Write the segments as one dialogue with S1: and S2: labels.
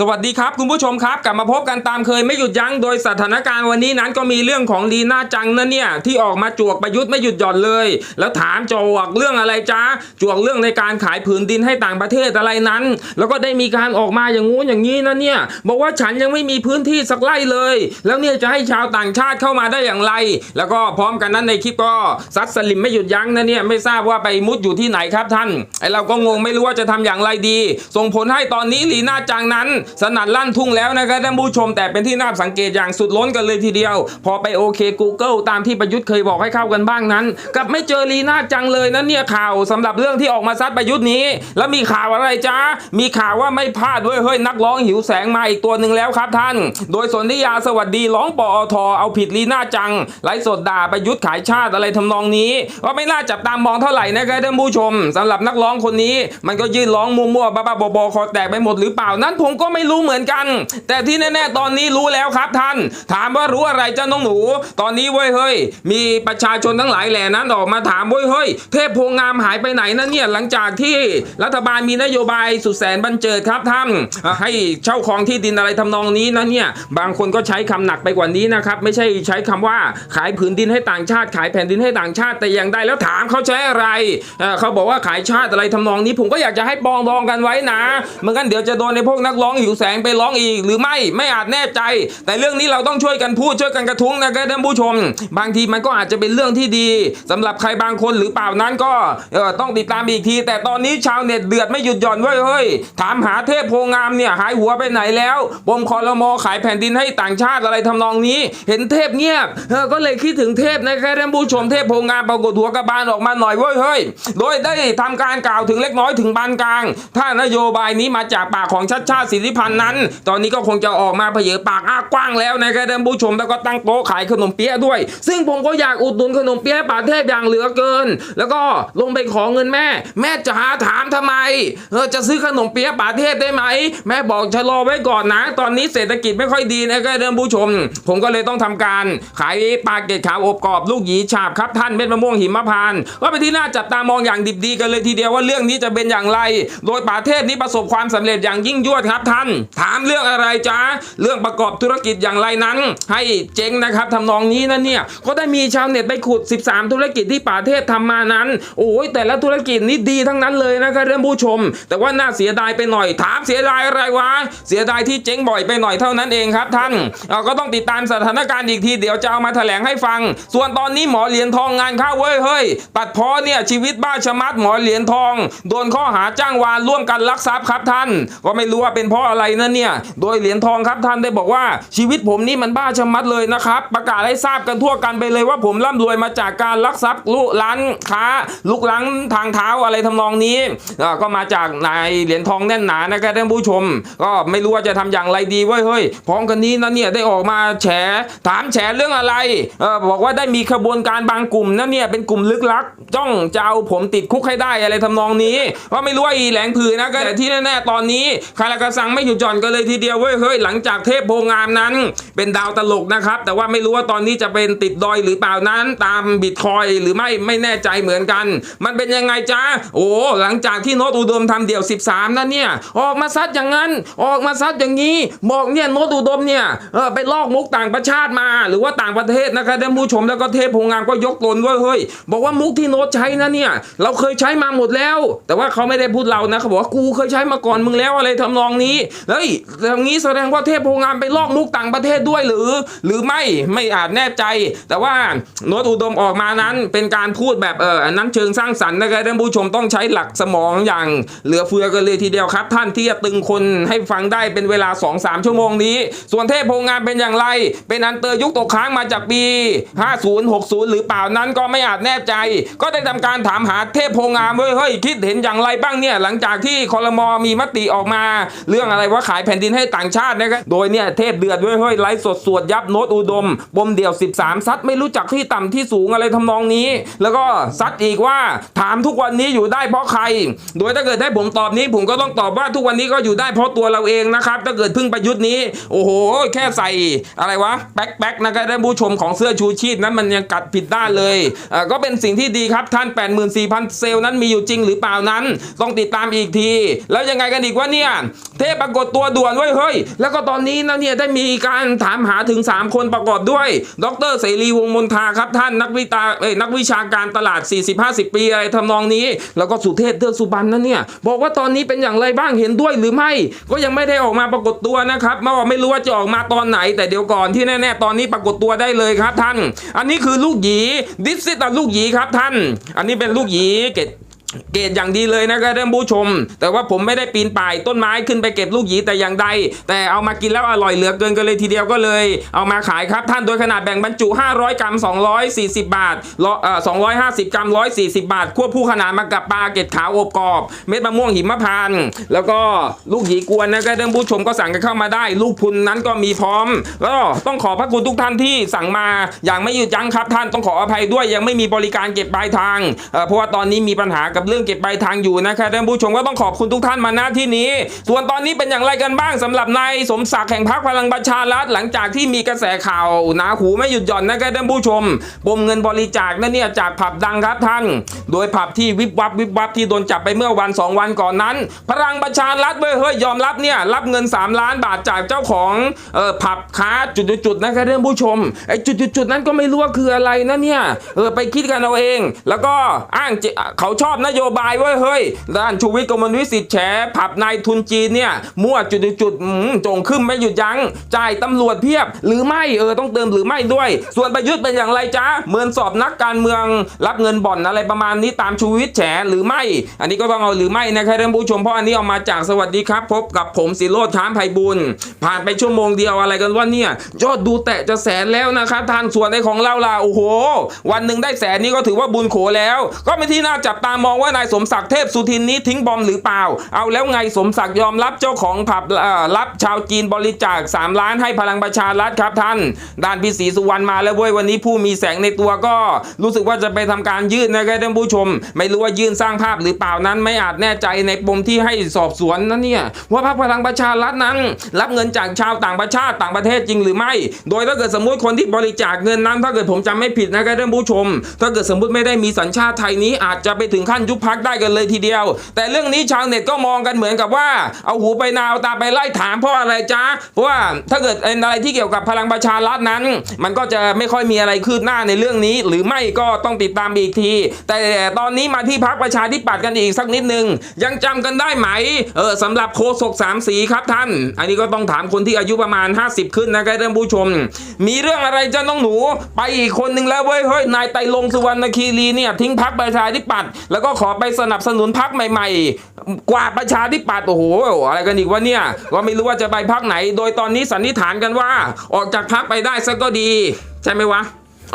S1: สวัสดีครับคุณผู้ชมครับ กลับมาพบกันตามเคยไม่หยุดยั้งโดยสถานการณ์วันนี้นั้นก็มีเรื่องของลีน่าจังนะเนี่ย ที่ออกมาจวกประยุทธ์ไม่หยุดหย่อนเลย แล้วถามจวกเรื่องอะไรจ้าจวกเรื่องในการขายผืนดินให้ต่างประเทศอะไรนั้น แล้วก็ได้มีการออกมาอย่างงู้นอย่างนี้นะเนี่ยบอกว่าฉันยังไม่มีพื้นที่สักไร่เลย แล้วเนี่ยจะให้ชาวต่างชาติเข้ามาได้อย่างไร แล้วก็พร้อมกันนั้นในคลิปก็ซัดสลิมไม่หยุดยั้งนะเนี่ยไม่ทราบว่าไปมุดอยู่ที่ไหนครับท่านไอเราก็งงไม่รู้ว่าจะทำอย่างไรดี ส่งผลให้ตอนนี้ลีน่าจังนั้นสนั่นลั่นทุ่งแล้วนะครับท่านผู้ชมแต่เป็นที่น่าสังเกตอย่างสุดล้นกันเลยทีเดียว พอไปโอเค Google ตามที่ประยุทธ์เคยบอกให้เข้ากันบ้างนั้นกลับไม่เจอลีน่าจังเลยนะเนี่ยข่าวสำหรับเรื่องที่ออกมาซัดประยุทธ์นี้ แล้วมีข่าวอะไรจ้ามีข่าวว่าไม่พลาดด้วยเฮ้ยนักร้องหิวแสงมาอีกตัวหนึ่งแล้วครับท่าน โดยสนธิยาสวัสดีร้องปอทเอาผิดลีน่าจังไลฟ์สดด่าประยุทธ์ขายชาติอะไรทำนองนี้ว่าไม่น่าจับตามองเท่าไหร่นะครับท่านผู้ชมสำหรับนักร้องคนนี้ มันก็ยืนร้องมั่วๆบ้าๆบอๆคอแตกไปหมดหรือเปล่านั้นผมก็ก็ไม่รู้เหมือนกัน แต่ที่แน่ๆตอนนี้รู้แล้วครับท่าน ถามว่ารู้อะไรเจ้าน้องหนู ตอนนี้เว้ยเฮ้ย มีประชาชนทั้งหลายแหล่นั้นออกมาถามเว้ยเฮ้ย เทพโพงามหายไปไหนนั่นเนี่ยหลังจากที่รัฐบาลมีนโยบายสุดแสนบันเจิดครับท่าน ให้เช่าของที่ดินอะไรทำนองนี้นะเนี่ยบางคนก็ใช้คำหนักไปกว่านี้นะครับไม่ใช่ใช้คำว่าขายผืนดินให้ต่างชาติ ขายแผ่นดินให้ต่างชาติแต่อย่างใดแล้วถามเขาใช้อะไรเเขาบอกว่าขายชาติอะไรทำนองนี้ ผมก็อยากจะให้ปองดองกันไว้นะเหมือนกันเดี๋ยวจะโดนในพวกนักร้องหิวแสงไปร้องอีก หรือไม่ไม่อาจแน่ใจ แต่เรื่องนี้เราต้องช่วยกันพูดช่วยกันกระทุ้งนะครับท่านผู้ชม บางทีมันก็อาจจะเป็นเรื่องที่ดีสำหรับใครบางคนหรือเปล่านั้นก็ต้องติดตามอีกที แต่ตอนนี้ชาวเน็ตเดือดไม่หยุดหย่อนเว้ยเฮ้ยถามหาเทพโพงามเนี่ยหายหัวไปไหนแล้วปมคอรมอขายแผ่นดินให้ต่างชาติอะไรทำนองนี้ เห็นเทพเงียบก็เลยคิดถึงเทพนะครับท่านผู้ชมเทพโพงามปรากฏหัวกระบาลออกมาหน่อยเว้ยเฮ้ยโดยได้ทำการกล่าวถึงเล็กน้อยถึงปานกลาง ถ้านโยบายนี้มาจากปากของชัดชาติสิธิพันธ์นั้น ตอนนี้ก็คงจะออกมาเผยปากอ้ากว้างแล้วนะครับท่านผู้ชมแล้วก็ตั้งโต๊ะขายขนมเปี๊ยะด้วย ซึ่งผมก็อยากอุดหนุนขนมเปี๊ยะป่าเทพอย่างเหลือเกิน แล้วก็ลงไปขอเงินแม่ แม่จ๋าถามทำไมเออจะซื้อขนมเปี๊ยะป่าเทพได้ไหม แม่บอกชะลอไว้ก่อนนะ ตอนนี้เศรษฐกิจไม่ค่อยดีนะครับท่านผู้ชม ผมก็เลยต้องทำการขายปลาเกตขาวอบกรอบลูกหยีฉาบครับท่านเม็ดมะม่วงหิมพานต์ก็เป็นที่น่าจับตามองอย่างดิบดีกันเลยทีเดียวว่าเรื่องนี้จะเป็นอย่างไร โดยป่าเทพนี้ประสบความสำเร็จอย่างยิ่งยวดครับท่าน ถามเรื่องอะไรจ๊ะเรื่องประกอบธุรกิจอย่างไรนั้น ให้เจ๊งนะครับทำนองนี้นะเนี่ยก็ได้มีชาวเน็ตไปขุด 13 ธุรกิจที่ป่าเทพทำมานั้น โอ้ยแต่ละธุรกิจนี้ดีทั้งนั้นเลยนะครับท่านผู้ชม แต่ว่าน่าเสียดายไปหน่อย ถามเสียดายอะไรวะเสียดายที่เจ๊งบ่อยไปหน่อยเท่านั้นเองครับท่านเราก็ต้องติดตามสถานการณ์อีกทีเดี๋ยวจะเอามาแถลงให้ฟัง ส่วนตอนนี้หมอเหรียญทองงานเข้าเว้ยเฮ้ยตัดเพอเนี่ยชีวิตบ้าชะมัดหมอเหรียญทอง โดนข้อหาจ้างวานร่วมกันลักทรัพย์ครับท่าน ก็ไม่รู้ว่าเป็นพอะไรนะเนี่ย โดยเหรียญทองครับท่านได้บอกว่าชีวิตผมนี่มันบ้าชะมัดเลยนะครับ ประกาศให้ทราบกันทั่วกันไปเลยว่าผมร่ำรวยมาจากการลักทรัพย์ลุร้านค้า ลุกล้างทางเท้าอะไรทำนองนี้ ก็มาจากนายเหรียญทองแน่นหนานะครับท่านผู้ชม ก็ไม่รู้ว่าจะทำอย่างไรดีเว้ยเฮ้ยพร้อมกันนี้นะเนี่ยได้ออกมาแฉถามแฉเรื่องอะไรออบอกว่าได้มีขบวนการบางกลุ่มนะเนี่ยเป็นกลุ่มลึกลักจ้องจะเอาผมติดคุกให้ได้อะไรทำนองนี้ ว่าไม่รู้ว่าอีแหลงผือนะก็แต่ที่แน่ๆตอนนี้คาราคาซังไม่หยุดหย่อนกันเลยทีเดียวเว้ยเฮ้ยหลังจากเทพโพงามนั้น เป็นดาวตลกนะครับ แต่ว่าไม่รู้ว่าตอนนี้จะเป็นติดดอยหรือเปล่านั้นตามบิตคอยหรือไม่ไม่แน่ใจเหมือนกัน มันเป็นยังไงจ้าโอ้หลังจากที่โนตอุดมทำเดี่ยว 13 นั่นเนี่ย ออกมาซัดอย่างนั้น ออกมาซัดอย่างนี้บอกเนี่ยโนตอุดมเนี่ยเออไปลอกมุกต่างประชาติมา หรือว่าต่างประเทศนะครับท่านผู้ชมแล้วก็เทพโพงามก็ยกตนเว้ยเฮ้ยบอกว่ามุกที่โนตใช้นะเนี่ยเราเคยใช้มาหมดแล้ว แต่ว่าเขาไม่ได้พูดเรานะเขาบอกว่ากูเคยใช้มาก่อนมึงแล้วอะไรทำนองนี้เฮ้ยอย่างนี้แสดงว่าเทพโพงามไปลอกมุกต่างประเทศด้วยหรือ หรือไม่ไม่อาจแน่ใจ แต่ว่าโน้ตอุดมออกมานั้นเป็นการพูดแบบเอออันนั้นเชิงสร้างสรรค์นะครับท่านผู้ชมต้องใช้หลักสมองอย่างเหลือเฟือกันเลยทีเดียวครับ ท่านที่จะตึงคนให้ฟังได้เป็นเวลา 2-3 ชั่วโมงนี้ ส่วนเทพโพงามเป็นอย่างไร เป็นอันเตอร์ยุคตกค้างมาจากปี 50 60 หรือเปล่านั้นก็ไม่อาจแน่ใจ ก็ได้ทำการถามหาเทพโพงามเว้ยเฮ้ยคิดเห็นอย่างไรบ้างเนี่ยหลังจากที่คอรมอมีมติออกมาเรื่องอะไรว่าขายแผ่นดินให้ต่างชาตินะครับโดยเนี่ยเทพเดือดเว้ยเฮ้ยไลฟ์สดสวดยับโนตอุดมปมเดี่ยว 13 ซัดไม่รู้จักที่ต่ำที่สูงอะไรทำนองนี้ แล้วก็ซัดอีกว่าถามทุกวันนี้อยู่ได้เพราะใคร โดยถ้าเกิดให้ผมตอบนี้ผมก็ต้องตอบว่าทุกวันนี้ก็อยู่ได้เพราะตัวเราเองนะครับ ถ้าเกิดพึ่งประยุทธ์นี้ โอ้โห แค่ใส่อะไรวะแบ็คแบ็คนะครับท่านผู้ชมของเสื้อชูชีพนั้นมันยังกัดผิดด้านเลยอ่าก็เป็นสิ่งที่ดีครับท่าน 84,000 เซลล์นั้นมีอยู่จริงหรือเปล่านั้น ต้องติดตามอีกที แล้วยังไงกันอีกว่าเนี่ยเทพปรากฏตัวด่วนไว้ยเฮ้ย แล้วก็ตอนนี้นะเนี่ยได้มีการถามหาถึง 3 คนประกอบด้วย ดรเสรีวงมนทาครับท่านนักวิตาเอ้ยนักวิชาการตลาด 40-50 ปีอะไรทำนองนี้ แล้วก็สุเทพเทือกสุบรรณนะเนี่ย บอกว่าตอนนี้เป็นอย่างไรบ้างเห็นด้วยหรือไม่ ก็ยังไม่ได้ออกมาปรากฏตัวนะครับมาว่าไม่รู้ว่าจะออกมาตอนไหน แต่เดี๋ยวก่อนที่แน่ๆตอนนี้ปรากฏตัวได้เลยครับท่าน อันนี้คือลูกหยีดิสซิตลูกหยีครับท่าน อันนี้เป็นลูกหยีเกต เกตอย่างดีเลยนะครับท่านผู้ชม แต่ว่าผมไม่ได้ปีนป่ายต้นไม้ขึ้นไปเก็บลูกหยีแต่อย่างใด แต่เอามากินแล้วอร่อยเหลือเกินกันเลยทีเดียวก็เลย เอามาขายครับท่านโดยขนาดแบ่งบรรจุ 500 กรัม 240 บาทร้อยเอ่อ250 กรัม 140 บาท ควบคู่ขนาดมากับปลาเกตขาวอบกรอบ เม็ดมะม่วงหิมพานต์แล้วก็ลูกหยีกวนนะครับท่านผู้ชมก็สั่งกันเข้ามาได้ ลูกพุนนั้นก็มีพร้อมก็ต้องขอพระคุณทุกท่านที่สั่งมาอย่างไม่หยุดยั้งครับท่านต้องขออภัยด้วยยังไม่มีบริการเก็บปลายทางเอ่อเพราะว่าตอนนี้มีปัญหากับเรื่องเก็บปลายทางอยู่นะครับท่านผู้ชมก็ต้องขอบคุณทุกท่านมาณที่นี้ ส่วนตอนนี้เป็นอย่างไรกันบ้างสำหรับนายสมศักดิ์แห่งพรรคพลังประชารัฐหลังจากที่มีกระแสข่าวหนาหูไม่หยุดหย่อนนะครับท่านผู้ชมปมเงินบริจาคนั่นเนี่ยจากผับดังครับท่าน โดยผับที่วิบวับวิบวับที่โดนจับไปเมื่อวันสองวันก่อนนั้น พลังประชารัฐเว้ยเฮ้ยยอมรับเนี่ยรับเงิน 3 ล้านบาทจากเจ้าของเอ่อผับค้าจุดๆนะครับท่านผู้ชมไอ้จุดๆนั้นก็ไม่รู้ว่าคืออะไรนะเนี่ยเออไปคิดกันเอาเอง แล้วก็อ้างเจเขาชอบนโยบายเว้ยเฮ้ยด้านชูวิทย์กมลวิสิทธิ์แฉผับนายทุนจีนเนี่ย มั่วจุดๆๆอืมจงขึ้นไม่หยุดยั้งจ่ายตำรวจเพียบ หรือไม่เออต้องเติมหรือไม่ด้วย ส่วนประยุทธ์เป็นอย่างไรจ๊ะเหมือนสอบนักการเมือง รับเงินบ่อนอะไรประมาณนี้ตามชูวิทย์แฉหรือไม่ อันนี้ก็ต้องเอาหรือไม่นะครับท่านผู้ชมเพราะอันนี้เอามาจากสวัสดีครับ พบกับผมสิโรธช้ามไพบุญผ่านไปชั่วโมงเดียวอะไรกันว่าเนี่ยยอดดูแตะจะแสนแล้วนะครับท่านส่วนในของเราล่ะโอ้โห วันหนึ่งได้แสนนี่ก็ถือว่าบุญโขแล้ว ก็เป็นที่น่าจับตามองว่านายสมศักดิ์เทพสุทินนี้ทิ้งบอมหรือเปล่า เอาแล้วไงสมศักดิ์ยอมรับเจ้าของผับรับชาวจีนบริจาค 3 ล้านให้พลังประชารัฐครับท่าน ด้านพี่ศรีสุวรรณมาแล้วเว้ยวันนี้ผู้มีแสงในตัวก็รู้สึกว่าจะไปทำการยื่นนะครับท่านผู้ชม ไม่รู้ว่ายื่นสร้างภาพหรือเปล่านั้นไม่อาจแน่ใจในปมที่ให้สอบสวนนะเนี่ยว่าพรรคพลังประชารัฐนั้น รับเงินจากชาวต่างประเทศต่างประเทศจริงหรือไม่ โดยถ้าเกิดสมมุติคนที่บริจาคเงินนั้นถ้าเกิดผมจำไม่ผิดนะครับท่านผู้ชม ถ้าเกิดสมมุติไม่ได้มีสัญชาติไทยนี้อาจจะไปถึงขั้นยุบพักได้กันเลยทีเดียว แต่เรื่องนี้ชาวเน็ตก็มองกันเหมือนกับว่า เอาหูไปนาเอาตาไปไล่ถามเพราะอะไรจ๊ะเพราะว่าถ้าเกิดอะไรที่เกี่ยวกับพลังประชารัฐนั้น มันก็จะไม่ค่อยมีอะไรคืบหน้าในเรื่องนี้ หรือไม่ก็ต้องติดตามอีกที แต่ตอนนี้มาที่พักประชาธิปัตย์กันอีกสักนิดหนึ่งยังจำกันได้ไหมเออสำหรับโคศกสามสีครับท่าน อันนี้ก็ต้องถามคนที่อายุประมาณ 50 ขึ้นนะครับท่านผู้ชม มีเรื่องอะไรจะน้องหนู ไปอีกคนหนึ่งแล้วเว้ยเฮ้ยนายไตรลงสุวรรณคีรีเนี่ยทิ้งพักประชาธิปัตย์แล้วก็ขอไปสนับสนุนพักใหม่ๆ กว่าประชาธิปัตย์โอ้โห อะไรกันอีกวะเนี่ยก็ไม่รู้ว่าจะไปพักไหน โดยตอนนี้สันนิษฐานกันว่า ออกจากพักไปได้ซะก็ดี ใช่ไหมวะ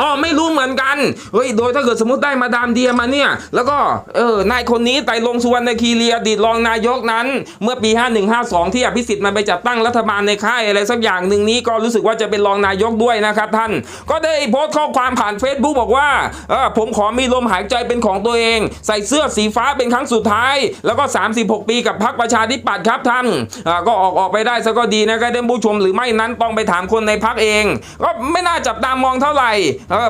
S1: อ๋อไม่รู้เหมือนกันเฮ้ยโดยถ้าเกิดสมมติได้มาดามเดียมาเนี่ย แล้วก็เออนายคนนี้ไตรลงสุวรรณคีรีอดีตรองนายกนั้น เมื่อปี 5152 ที่อภิสิทธิ์มันไปจัดตั้งรัฐบาลในค่ายอะไรสักอย่างหนึ่งนี้ก็รู้สึกว่าจะเป็นรองนายกด้วยนะครับท่าน ก็ได้โพสต์ข้อความผ่าน Facebook บอกว่าเออผมขอมีลมหายใจเป็นของตัวเอง ใส่เสื้อสีฟ้าเป็นครั้งสุดท้าย แล้วก็ 36 ปีกับพรรคประชาธิปัตย์ครับท่านอ่าก็ออกออกไปได้ซะก็ดีนะครับท่านผู้ชมหรือไม่นั้นต้องไปถามคนในพรรคเอง ก็ไม่น่าจับตามองเท่าไหร่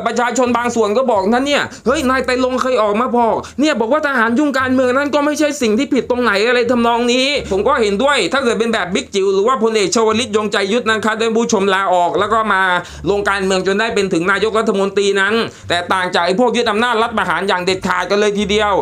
S1: ประชาชนบางส่วนก็บอกนั่นเนี่ยเฮ้ยนายไตลงเคยออกมาบอกเนี่ยบอกว่าทหารยุ่งการเมืองนั้นก็ไม่ใช่สิ่งที่ผิดตรงไหนอะไรทำนองนี้ ผมก็เห็นด้วย ถ้าเกิดเป็นแบบบิ๊กจิ๋วหรือว่าพลเอกชวลิตยงใจยุทธนะครับท่านผู้ชมลาออก แล้วก็มาลงการเมืองจนได้เป็นถึงนายกรัฐมนตรีนั้น แต่ต่างจากไอ้พวกยึดอำนาจรัฐประหารอย่างเด็ดขาดกันเลยทีเดียว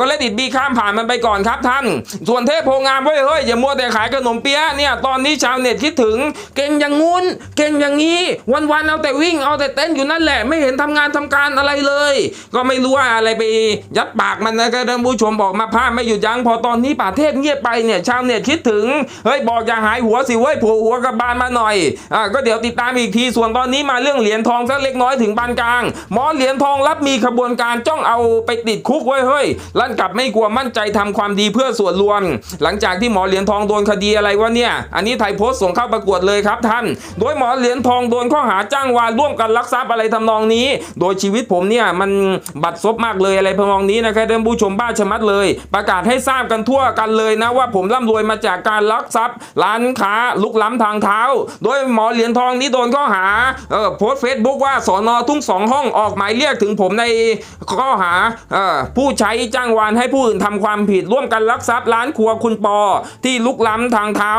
S1: ก็เลดิดบีข้ามผ่านมันไปก่อนครับท่าน ส่วนเทพโพงามเว้ยเฮ้ยอย่ามัวแต่ขายขนมเปี๊ยะเนี่ยตอนนี้ชาวเน็ตคิดถึง เก่งอย่างงู้น เก่งอย่างนี้ วันๆเอาแต่วิ่งเอาแต่เต้นอยู่นั่นแหละไม่เห็นทำงานทำการอะไรเลย ก็ไม่รู้ว่าอะไรไปยัดปากมันนะครับท่านผู้ชมบอกมาพาไม่หยุดยั้งพอตอนนี้ป่าเทพเงียบไปเนี่ยชาวเน็ตคิดถึงเฮ้ยบอกอย่าหายหัวสิเว้ยผัวหัวกับบานมาหน่อยอ่าก็เดี๋ยวติดตามอีกทีส่วนตอนนี้มาเรื่องเหรียญทองสักเล็กน้อยถึงปานกลางหมอเหรียญทองรับมีขบวนการจ้องเอาไปติดคุกไว้เฮ้ยลั่นกลับไม่กลัวมั่นใจทำความดีเพื่อส่วนรวม หลังจากที่หมอเหรียญทองโดนคดีอะไรวะเนี่ย อันนี้ไทยโพสต์ส่งเข้าประกวดเลยครับท่าน โดยหมอเหรียญทองโดนข้อหาจ้างวานร่วมกันลักทรัพย์อะไรทำำนองนี้ โดยชีวิตผมเนี่ยมันบัดซบมากเลยอะไรทำนองนี้นะครับท่านผู้ชมบ้าชะมัดเลย ประกาศให้ทราบกันทั่วกันเลยนะว่าผมร่ำรวยมาจากการลักทรัพย์ ร้านค้าลุกล้ำทางเท้า โดยหมอเหรียญทองนี้โดนข้อหาเออโพสเฟซบุ๊กว่าสอนอทุ่งสองห้องออกหมายเรียกถึงผมในข้อหาเออผู้ใช้จ้างวานให้ผู้อื่นทำความผิดร่วมกันลักทรัพย์ร้านครัวคุณปอ ที่ลุกล้ำทางเท้า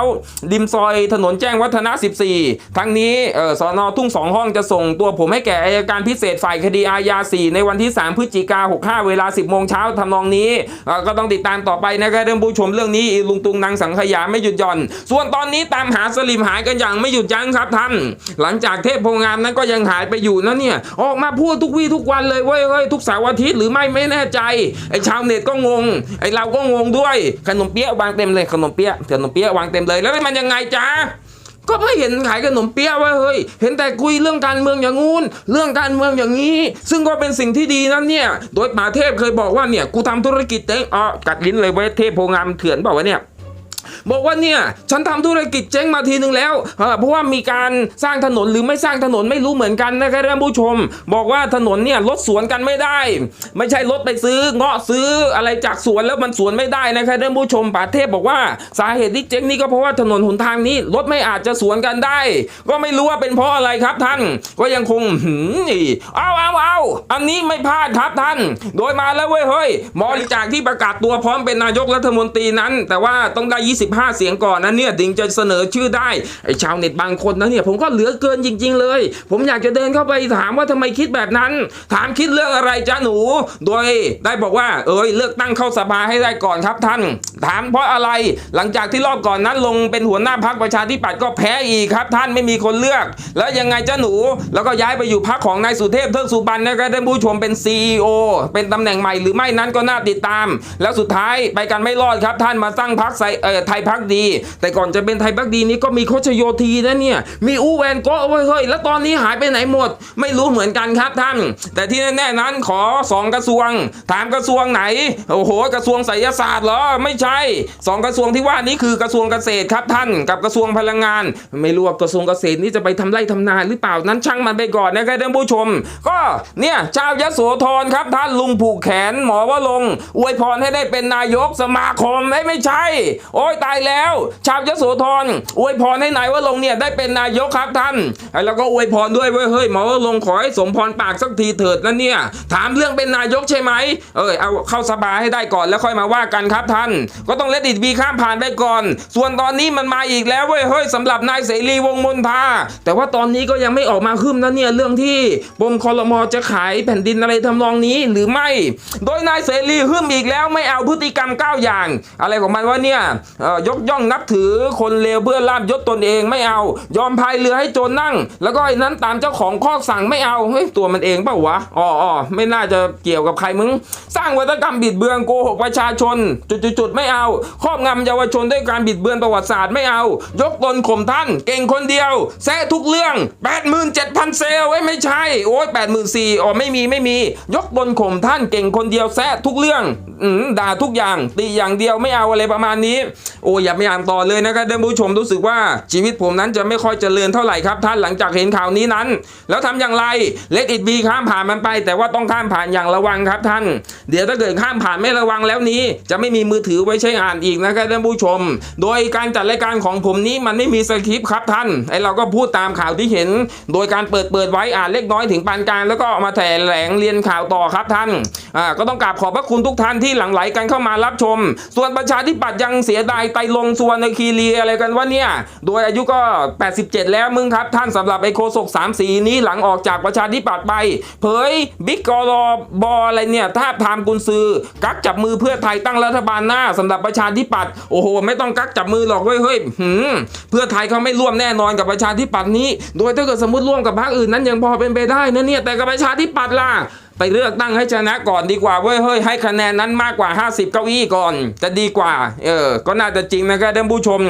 S1: ริมซอยถนนแจ้งวัฒนะ 14 ทั้งนี้เออสอนอทุ่งสองห้องจะส่งตัวผมให้แก่อายการพิเศษฝ่ายคดีอาญา 4 ในวันที่ 3 พฤศจิกา65 เวลา 10 โมงเช้าทำนองนี้ ก็ต้องติดตามต่อไปนะครับท่านผู้ชมเรื่องนี้ลุงตุงนางสังขยาไม่หยุดหย่อน ส่วนตอนนี้ตามหาสลิมหายกันอย่างไม่หยุดยั้งครับท่าน หลังจากเทพโพงามนั้นก็ยังหายไปอยู่นะเนี่ย ออกมาพูดทุกวี่ทุกวันเลยเว้ยเฮ้ยทุกเสาร์อาทิตย์หรือไม่ไม่แน่ใจ ไอ้ชาวเน็ตก็งง ไอ้เราก็งงด้วย ขนมเปี๊ยะวางเต็มเลยขนมเปี๊ยะขนมเปี๊ยะวางเต็มเลย แล้วมันยังไงจ๊ะ ก็ไม่เห็นขายขนมเปี๊ยะว่าเฮ้ย เห็นแต่คุยเรื่องการเมืองอย่างงู้น เรื่องการเมืองอย่างนี้ ซึ่งก็เป็นสิ่งที่ดีนั่นเนี่ย โดยป่าเทพเคยบอกว่าเนี่ย กูทำธุรกิจเจ๊งอ๋อกัดลิ้นเลยไว้เทพโพงามเถื่อนเปล่าวะเนี่ย บอกว่าเนี่ยฉันทำธุรกิจเจ๊งมาทีนึงแล้ว เพราะว่ามีการสร้างถนนหรือไม่สร้างถนนไม่รู้เหมือนกันนะครับท่านผู้ชม บอกว่าถนนเนี่ยรถสวนกันไม่ได้ ไม่ใช่รถไปซื้อเงาะซื้ออะไรจากสวนแล้วมันสวนไม่ได้นะครับท่านผู้ชมป่าเทพบอกว่าสาเหตุที่เจ๊งนี่ก็เพราะว่าถนนหนทางนี้รถไม่อาจจะสวนกันได้ ก็ไม่รู้ว่าเป็นเพราะอะไรครับท่านก็ยังคงหืมนี่เอาเอาเอา อันนี้ไม่พลาดครับท่าน โดยมาแล้วเว้ยเฮ้ยหมอจากที่ประกาศตัวพร้อมเป็นนายกรัฐมนตรีนั้น แต่ว่าต้องได้ 25 เสียงก่อนนะเนี่ยถึงจะเสนอชื่อได้ไอ้ชาวเน็ตบางคนนะเนี่ยผมก็เหลือเกินจริง ๆ เลย ผมอยากจะเดินเข้าไปถามว่าทำไมคิดแบบนั้น ถามคิดเรื่องอะไรจ้าหนู โดยได้บอกว่า เอ้ยเลือกตั้งเข้าสภาให้ได้ก่อนครับท่าน ถามเพราะอะไรหลังจากที่รอบก่อนนั้นลงเป็นหัวหน้าพักประชาธิปัตย์ก็แพ้อีกครับ ท่านไม่มีคนเลือก แล้วยังไงจ้าหนู แล้วก็ย้ายไปอยู่พักของนายสุเทพเทือกสุบรรณนะครับท่านผู้ชมเป็น CEO เป็นตำแหน่งใหม่หรือไม่นั้นก็น่าติดตาม แล้วสุดท้ายไปกันไม่รอดครับ ท่านมาตั้างพักไทยพักดี แต่ก่อนจะเป็นไทยพักดีนี้ก็มีโคชโยธีนะเนี่ยมีอูแวนโกะเว้เฮ้ยแล้วตอนนี้หายไปไหนหมด ไม่รู้เหมือนกันครับท่าน แต่ที่แน่ๆนั้นขอสองกระทรวง ถามกระทรวงไหนโอ้โหกระทรวงไสยศาสตร์เหรอไม่ใช่สองกระทรวงที่ว่านี้คือกระทรวงเกษตรครับท่านกับกระทรวงพลังงาน ไม่รู้ว่ากระทรวงเกษตรนี่จะไปทำไร่ทำนาหรือเปล่านั้นช่างมันไปก่อนนะครับท่านผู้ชม ก็เนี่ยชาวยโสธรครับท่านลุงผูกแขนหมอว่าลงอวยพรให้ได้เป็นนายกสมาคมไม่ไม่ใช่ โอ้ยตายแล้ว ชาวยโสธรอวยพรให้นายว่าลงเนี่ยได้เป็นนายกครับท่านแล้วก็อวยพรด้วยเว้ยเฮ้ยหมอว่าลงขอให้สมพรปากสักทีเถิดนะเนี่ยถามเรื่องเป็นนายกใช่ไหมเออเอาเข้าสภาให้ได้ก่อนแล้วค่อยมาว่ากันครับท่าน ก็ต้องเลดิตบีข้ามผ่านไปก่อน ส่วนตอนนี้มันมาอีกแล้วเว้ยเฮ้ยสำหรับนายเสรีวงมนทาแต่ว่าตอนนี้ก็ยังไม่ออกมาขึ้นนะเนี่ยเรื่องที่ปมคอรมอจะขายแผ่นดินอะไรทำนองนี้หรือไม่ โดยนายเสรีหึ่มอีกแล้วไม่เอาพฤติกรรม 9 อย่าง อะไรของมันว่าเนี่ยยกย่องนับถือคนเลวเพื่อลาบยศตนเองไม่เอา ยอมพายเรือให้โจรนั่ง แล้วก็ไอ้นั้นตามเจ้าของคอกสั่งไม่เอาเฮ้ยตัวมันเองเปล่าวะอ๋ออไม่น่าจะเกี่ยวกับใครมึง สร้างวัฒกรรมบิดเบือนโกหกประชาชน จุดๆไม่เอาครอบงำเยาวชนด้วยการบิดเบือนประวัติศาสตร์ไม่เอา ยกตนข่มท่านเก่งคนเดียวแซะทุกเรื่อง 87,000 เซลล์ไว้ไม่ใช่ โอ้ย84,000อ๋อไม่มีไม่มี ยกตนข่มท่านเก่งคนเดียวแซะทุกเรื่องอด่าทุกอย่างตีอย่างเดียวไม่เอาอะไรประมาณนี้ โอ้ยอย่าไปอ่านต่อเลยนะครับท่านผู้ชมรู้สึกว่าชีวิตผมนั้นจะไม่ค่อยเจริญเท่าไหร่ครับ ท่านหลังจากเห็นข่าวนี้นั้น แล้วทำอย่างไรเลดอิดบีข้ามผ่านมันไป แต่ว่าต้องข้ามผ่านอย่างระวังครับท่าน เดี๋ยวถ้าเกิดข้ามผ่านไม่ระวังแล้วนี้ จะไม่มีมือถือไว้ใช้อ่านอีกนะครับท่านผู้ชม โดยการจัดรายการของผมนี้มันไม่มีสคริปต์ครับท่านไอเราก็พูดตามข่าวที่เห็น โดยการเปิดเปิดไว้อ่านเล็กน้อยถึงปานกลางแล้วก็เอามาแถลงเรียนข่าวต่อครับท่านอ่าก็ต้องกราบขอบพระคุณทุกท่านที่หลั่งไหลกันเข้ามารับชม ส่วนประชาธิปัตย์ยังเสียดายไตลงสุวรรณคีรีอะไรกันว่าเนี่ย โดยอายุก็ 87 แล้วมึงครับ ท่านสำหรับไอโคศก3สีนี้หลังออกจากประชาธิปัตย์ไป เผยบิ๊กกรอบออะไรเนี่ยท้าทามกุนซือ กักจับมือเพื่อไทยตั้งรัฐบาลหน้าสำหรับประชาธิปัตย์โอ้โห ไม่ต้องกักจับมือหรอกเว้ยเฮ้ยเพื่อไทยเขาไม่ร่วมแน่นอนกับประชาธิปัตย์นี้ โดยถ้าเกิดสมมติร่วมกับพรรคอื่นนั้นยังพอเป็นไปได้นะเนี่ยแต่กับประชาธิปัตย์ล่ะ ไปเลือกตั้งให้ชนะก่อนดีกว่าเว้ยเฮ้ยให้คะแนนนั้นมากกว่า 50 เก้าอี้ก่อน จะดีกว่า เออ ก็น่าจะจริงนะครับท่านผู้ชม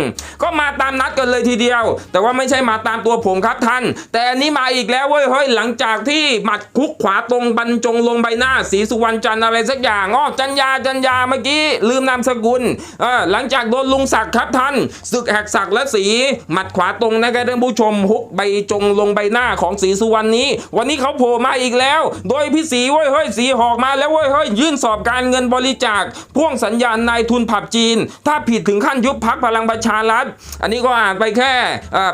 S1: ก็มาตามนัดกันเลยทีเดียว แต่ว่าไม่ใช่มาตามตัวผมครับท่าน แต่อันนี้มาอีกแล้วเว้ยเฮ้ยหลังจากที่หมัดคุกขวาตรงบรรจงลงใบหน้าสีสุวรรณจันทร์อะไรสักอย่างอ้อจันยาจันยาเมื่อกี้ลืมนามสกุลเออหลังจากโดนลุงศักดิ์ครับท่านศึกแหกศักดิ์และสีหมัดขวาตรงนะครับท่านผู้ชมฮุกใบจงลงใบหน้าของสีสุวรรณนี้ วันนี้เขาโผล่มาอีกแล้ว โดยพี่สีีเว้ยเฮ้ยสีหอกมาแล้วเว้ยเฮ้ยยื่นสอบการเงินบริจาคพ่วงสัญญาณนายทุนผับจีน ถ้าผิดถึงขั้นยุบพักพลังประชารัฐ อันนี้ก็อ่านไปแค่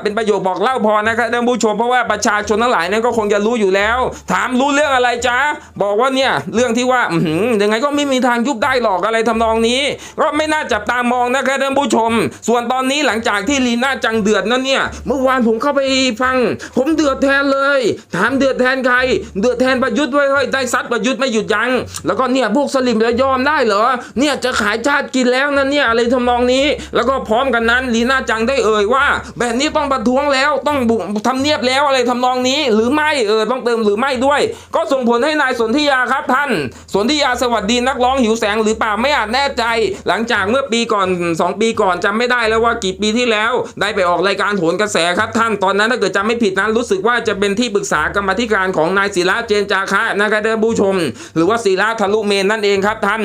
S1: เป็นประโยคบอกเล่าพอนะครับท่านผู้ชมเพราะว่าประชาชนทั้งหลายนั้นก็คงจะรู้อยู่แล้ว ถามรู้เรื่องอะไรจ๊ะบอกว่าเนี่ยเรื่องที่ว่าอืยังไงก็ไม่มีทางยุบได้หรอกอะไรทำนองนี้ ก็ไม่น่าจับตามองนะครับท่านผู้ชม ส่วนตอนนี้หลังจากที่ลีน่าจังเดือดนั่นเนี่ย เมื่อวานผมเข้าไปฟัง ผมเดือดแทนเลย ถามเดือดแทนใคร เดือดแทนประยุทธ์ไว้ยเฮ้ยได้ซัดประยุทธ์ไม่หยุดยั้งแล้วก็เนี่ยพวกสลิมจะยอมได้เหรอเนี่ยจะขายชาติกินแล้วนั่นเนี่ยอะไรทำนองนี้ แล้วก็พร้อมกันนั้นลีน่าจังได้เอ่ยว่า แบบนี้ต้องประท้วงแล้วต้องบุกทำเนียบแล้วอะไรทำนองนี้ หรือไม่เออต้องเติมหรือไม่ด้วย ก็ส่งผลให้นายสนธิยาครับท่าน สนธิยาสวัสดีนักร้องหิวแสงหรือเปล่าไม่อาจแน่ใจ หลังจากเมื่อปีก่อน 2 ปีก่อนจำไม่ได้แล้วว่ากี่ปีที่แล้ว ได้ไปออกรายการโหนกระแสครับท่านตอนนั้นถ้าเกิดจำไม่ผิดนั้นรู้สึกว่าจะเป็นที่ปรึกษากรรมธิการของนายศิระเจนจาคะนะครับท่านผู้ชม หรือว่าศิระทะลุเมนนั่นเองครับท่าน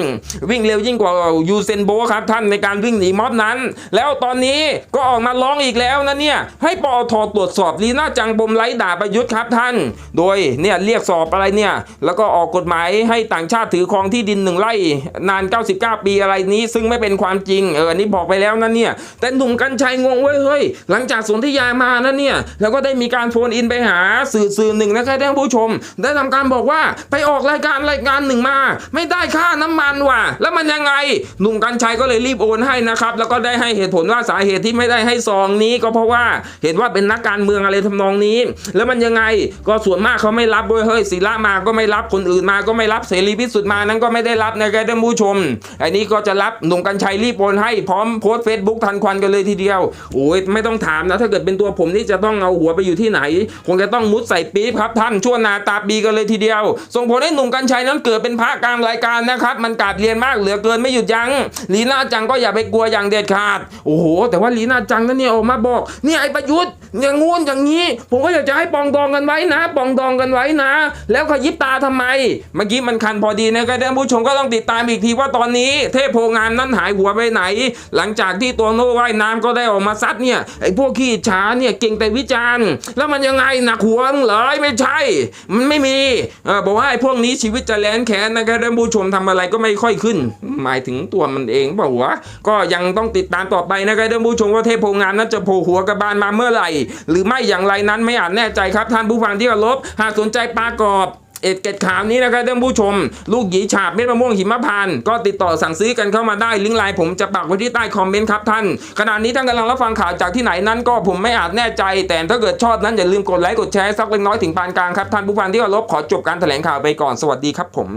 S1: วิ่งเร็วยิ่งกว่ายูเซนโบครับท่านในการวิ่งหนีม็อบนั้น แล้วตอนนี้ก็ออกมาร้องอีกแล้วนะเนี่ยให้ปอทตรวจสอบลีน่าจังปมไร้ด่าประยุทธ์ครับท่าน โดยเนี่ยเรียกสอบอะไรเนี่ยแล้วก็ออกกฎหมายให้ต่างชาติถือครองที่ดินหนึ่งไร่นาน 99 ปีอะไรนี้ ซึ่งไม่เป็นความจริงเอออันนี้บอกไปแล้วนะเนี่ยแต่หนุ่มกัญชัยงงเว้ยเฮ้ยหลังจากสนธิยามานะเนี่ยแล้วก็ได้มีการโฟนอินไปหาสื่อสื่อหนึ่งนะครับท่านผู้ชม ได้ทำการบอกว่าไปออกรายการรายการหนึ่งมา ไม่ได้ค่าน้ำมันว่ะ แล้วมันยังไงหนุ่มกัญชัยก็เลยรีบโอนให้นะครับ แล้วก็ได้ให้เหตุผลว่าสาเหตุที่ไม่ได้ให้ซองนี้ ก็เพราะว่าเห็นว่าเป็นนักการเมืองอะไรทำนองนี้ แล้วมันยังไงก็ส่วนมากเขาไม่รับเว้ยเฮ้ยศิระมาก็ไม่รับคนอื่นมาก็ไม่รับเสรีพิสุทธิ์มานั้นก็ไม่ได้รับนะครับท่านผู้ชมไอ้นี้ก็จะรับหนุ่มกัญชัยรีบโอนให้พร้อมโพสต์เฟซบุ๊กทันควันกันเลยทีเดียวโอ้ยไม่ต้องถามนะ ถ้าเกิดเป็นตัวผมนี่จะต้องเอาหัวไปอยู่ที่ไหน คงจะต้องมุดใส่ปี๊บครับท่านชั่วนาตาปีกันเลยทีเดียวส่งผลให้หนุ่มกัญชัยนั้นเกิดเป็นพระกลางรายการนะครับ มันกาดเรียนมากเหลือเกินไม่หยุดยัง้งลีน่าจังก็อย่าไปกลัวอย่างเด็ดขาด โอ้โห แต่ว่าลีน่าจังนั่นเนี่ยออกมาบอกเนี่ยไอ้ประยุทธ์อย่างงู้นอย่างนี้ ผมก็อยากจะให้ปองดองกันไว้นะ ปองดองกันไว้นะ แล้วขยิบตาทำไม เมื่อกี้มันคันพอดีนะครับท่านผู้ชมก็ต้องติดตามอีกทีว่าตอนนี้ เทพโพงามนั้นหายหัวไปไหน หลังจากที่ตัวโน้ว่ายน้ำก็ได้ออกมาซัดเนี่ยไอ้พวกขี้อิจฉาเนี่ยเก่งแต่วิจารณ์ แล้วมันยังไงหนักหัวมึงเหรอไม่ใช่ มันไม่มีเออบอกว่าไอ้พวกนี้ชีวิตจะแลนแค้นนะครับท่านผู้ชมทำอะไรก็ไม่ค่อยขึ้น หมายถึงตัวมันเองเปล่าวะก็ยังต้องติดตามต่อไปนะครับท่านผู้ชมว่าเทพโพงามนั้นจะโผล่หัวกระบาลมาเมื่อไหร่ หรือไม่อย่างไรนั้นไม่อาจแน่ใจครับท่านผู้ฟังที่เคารพหากสนใจปลากรอบ เอ็ดเกตขาวนี้นะครับท่านผู้ชม ลูกหยีฉาบเม็ดมะม่วงหิมพานต์ก็ติดต่อสั่งซื้อกันเข้ามาได้ลิงก์ไลน์ผมจะปักไว้ที่ใต้คอมเมนต์ครับท่านขณะนี้ท่านกำลังรับฟังข่าวจากที่ไหนนั้นก็ผมไม่อาจแน่ใจ แต่ถ้าเกิดชอบนั้นอย่าลืมกดไลค์กดแชร์สักเล็กน้อยถึงปานกลางครับท่านผู้ฟังที่เคารพขอจบการแถลงข่าวไปก่อนสวัสดีครับผม